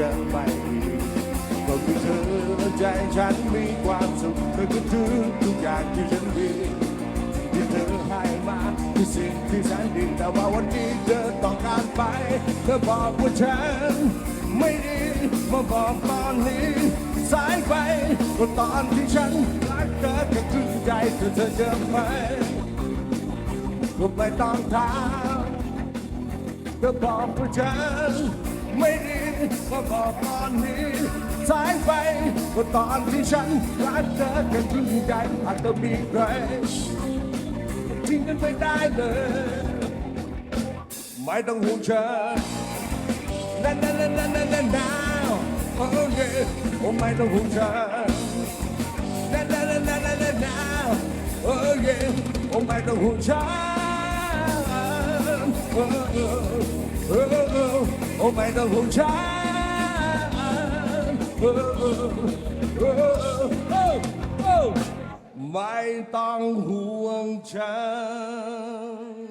จะไม่ดีก็คือเธอใจฉันมีความสุขเธอคือทุกทุกอย่างที่ฉันมีที่เธอให้มาคือสิ่งที่แสนดีแต่ว่าวันนี้เธอต้องการไป เธอบอกว่าฉันไม่ดีมาบอกตอนนี้สายไปก็ตอนที่ฉันรักเธอก็คือใจเธอเธอจะไปก็ไม่ต้องถามเธอบอกว่าฉัน ไม่ดีมาบอกตอนนี้สายไปก็ตอนที่ฉันรักเธอก็คือใจหากเธอมีใครทิ้งกันไปได้เลย ไม่ต้องห่วงฉัน na na na na na na na oh yeah โอ้ไม่ต้องห่วงฉัน na na na na na na na oh yeah โอ้ไม่ต้องห่วงฉัน oh oh oh oh โอ้ไม่ต้องห่วงฉัน oh oh oh oh oh ไม่ต้องห่วงฉัน